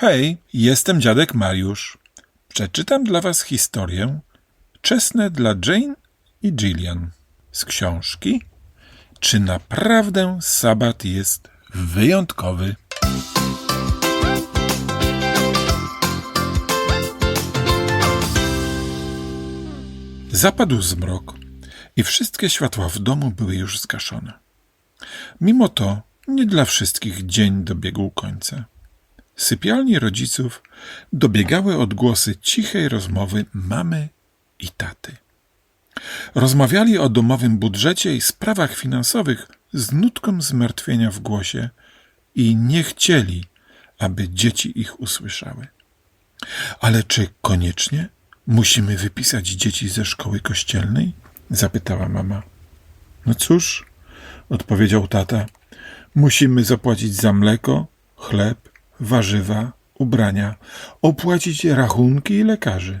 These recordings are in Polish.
Hej, jestem dziadek Mariusz. Przeczytam dla was historię Czesne dla Jane i Gillian z książki Czy naprawdę sabat jest wyjątkowy? Zapadł zmrok i wszystkie światła w domu były już zgaszone. Mimo to nie dla wszystkich dzień dobiegł końca. Sypialni rodziców dobiegały odgłosy cichej rozmowy mamy i taty. Rozmawiali o domowym budżecie i sprawach finansowych z nutką zmartwienia w głosie i nie chcieli, aby dzieci ich usłyszały. Ale czy koniecznie musimy wypisać dzieci ze szkoły kościelnej? zapytała mama. No cóż, odpowiedział tata, musimy zapłacić za mleko, chleb, warzywa, ubrania, opłacić rachunki i lekarzy.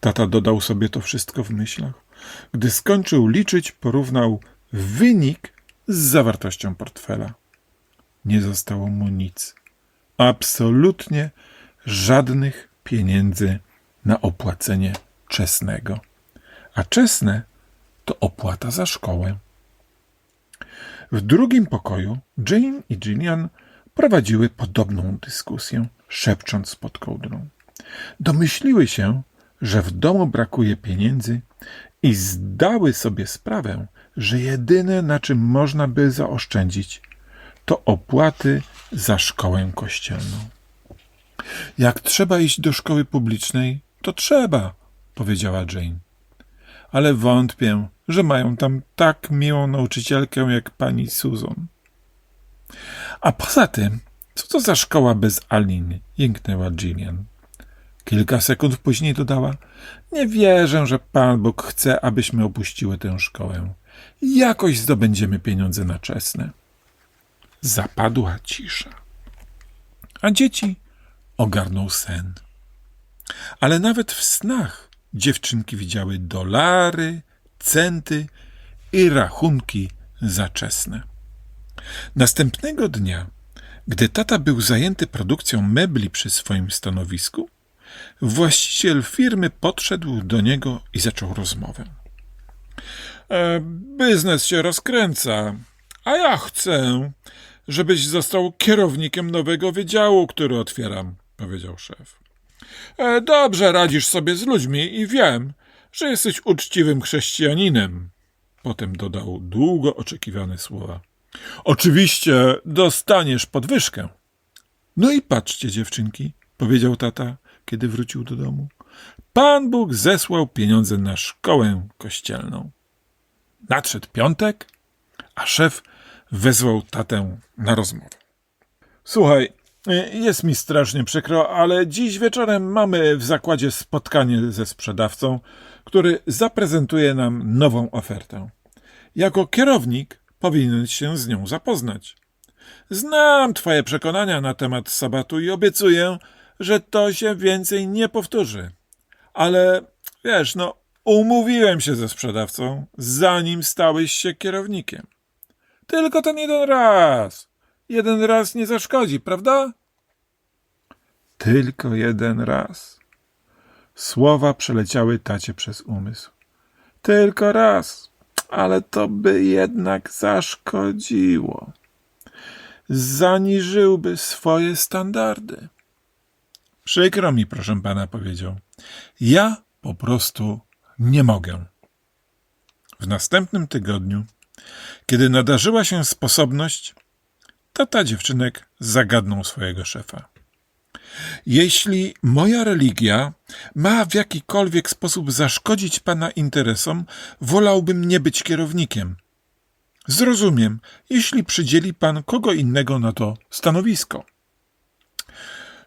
Tata dodał sobie to wszystko w myślach. Gdy skończył liczyć, porównał wynik z zawartością portfela. Nie zostało mu nic. Absolutnie żadnych pieniędzy na opłacenie czesnego. A czesne to opłata za szkołę. W drugim pokoju Jane i Gillian prowadziły podobną dyskusję, szepcząc pod kołdrą. Domyśliły się, że w domu brakuje pieniędzy i zdały sobie sprawę, że jedyne na czym można by zaoszczędzić to opłaty za szkołę kościelną. Jak trzeba iść do szkoły publicznej, to trzeba, powiedziała Jane. Ale wątpię, że mają tam tak miłą nauczycielkę jak pani Susan. A poza tym, co to za szkoła bez Aliny? jęknęła Gillian. Kilka sekund później dodała: Nie wierzę, że Pan Bóg chce, abyśmy opuściły tę szkołę. Jakoś zdobędziemy pieniądze na czesne. Zapadła cisza. A dzieci ogarnął sen. Ale nawet w snach dziewczynki widziały dolary, centy i rachunki za czesne. Następnego dnia, gdy tata był zajęty produkcją mebli przy swoim stanowisku, właściciel firmy podszedł do niego i zaczął rozmowę. E, biznes się rozkręca, a ja chcę, żebyś został kierownikiem nowego wydziału, który otwieram, powiedział szef. E, dobrze radzisz sobie z ludźmi i wiem, że jesteś uczciwym chrześcijaninem. Potem dodał długo oczekiwane słowa. Oczywiście dostaniesz podwyżkę. No i patrzcie, dziewczynki, powiedział tata, kiedy wrócił do domu. Pan Bóg zesłał pieniądze na szkołę kościelną. Nadszedł piątek, a szef wezwał tatę na rozmowę. Słuchaj, jest mi strasznie przykro, ale dziś wieczorem mamy w zakładzie spotkanie ze sprzedawcą, który zaprezentuje nam nową ofertę. Jako kierownik powinien się z nią zapoznać. Znam twoje przekonania na temat sabatu i obiecuję, że to się więcej nie powtórzy. Ale wiesz, no, umówiłem się ze sprzedawcą, zanim stałeś się kierownikiem. Tylko ten jeden raz. Jeden raz nie zaszkodzi, prawda? Tylko jeden raz. Słowa przeleciały tacie przez umysł. Tylko raz, ale to by jednak zaszkodziło. Zaniżyłby swoje standardy. Przykro mi, proszę pana, powiedział. Ja po prostu nie mogę. W następnym tygodniu, kiedy nadarzyła się sposobność, tata dziewczynek zagadnął swojego szefa. Jeśli moja religia ma w jakikolwiek sposób zaszkodzić pana interesom, wolałbym nie być kierownikiem. Zrozumiem, jeśli przydzieli pan kogo innego na to stanowisko.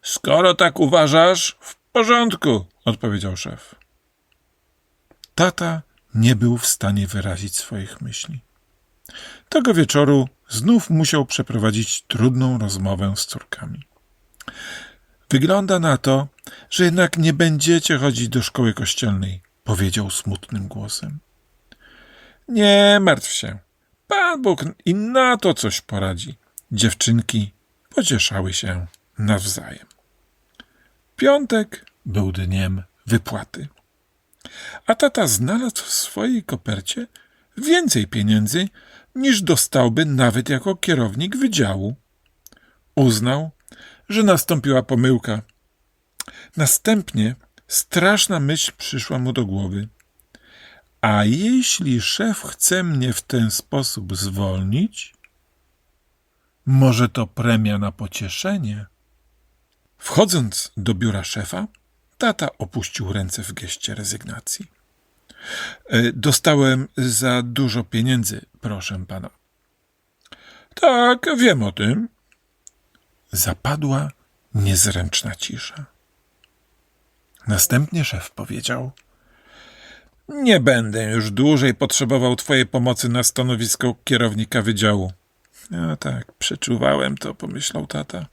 Skoro tak uważasz, w porządku, odpowiedział szef. Tata nie był w stanie wyrazić swoich myśli. Tego wieczoru znów musiał przeprowadzić trudną rozmowę z córkami. Wygląda na to, że jednak nie będziecie chodzić do szkoły kościelnej, powiedział smutnym głosem. Nie martw się. Pan Bóg i na to coś poradzi. Dziewczynki pocieszały się nawzajem. piątek był dniem wypłaty. A tata znalazł w swojej kopercie więcej pieniędzy, niż dostałby nawet jako kierownik wydziału. Uznał, że nastąpiła pomyłka. Następnie straszna myśl przyszła mu do głowy. A jeśli szef chce mnie w ten sposób zwolnić, może to premia na pocieszenie? Wchodząc do biura szefa, tata opuścił ręce w geście rezygnacji. "E, Dostałem za dużo pieniędzy, proszę pana. Tak, wiem o tym. Zapadła niezręczna cisza. Następnie szef powiedział: Nie będę już dłużej potrzebował Twojej pomocy na stanowisko kierownika wydziału. A tak, przeczuwałem to, pomyślał tata.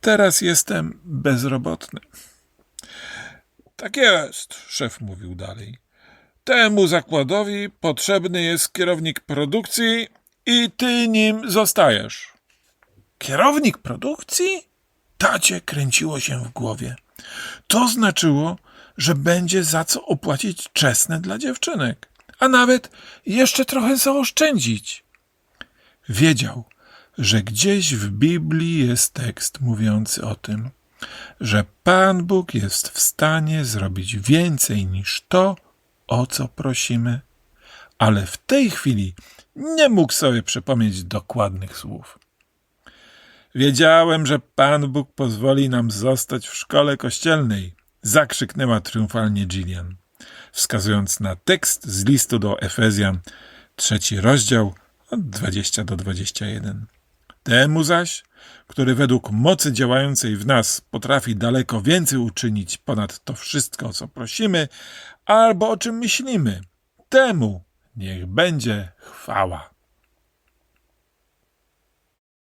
Teraz jestem bezrobotny. Tak jest, szef mówił dalej. Temu zakładowi potrzebny jest kierownik produkcji i ty nim zostajesz. Kierownik produkcji? Tacie kręciło się w głowie. To znaczyło, że będzie za co opłacić czesne dla dziewczynek, a nawet jeszcze trochę zaoszczędzić. Wiedział, że gdzieś w Biblii jest tekst mówiący o tym, że Pan Bóg jest w stanie zrobić więcej niż to, o co prosimy, ale w tej chwili nie mógł sobie przypomnieć dokładnych słów. Wiedziałem, że Pan Bóg pozwoli nam zostać w szkole kościelnej, zakrzyknęła triumfalnie Gillian, wskazując na tekst z listu do Efezjan, trzeci rozdział, od 20 do 21. Temu zaś, który według mocy działającej w nas potrafi daleko więcej uczynić ponad to wszystko, o co prosimy, albo o czym myślimy, temu niech będzie chwała.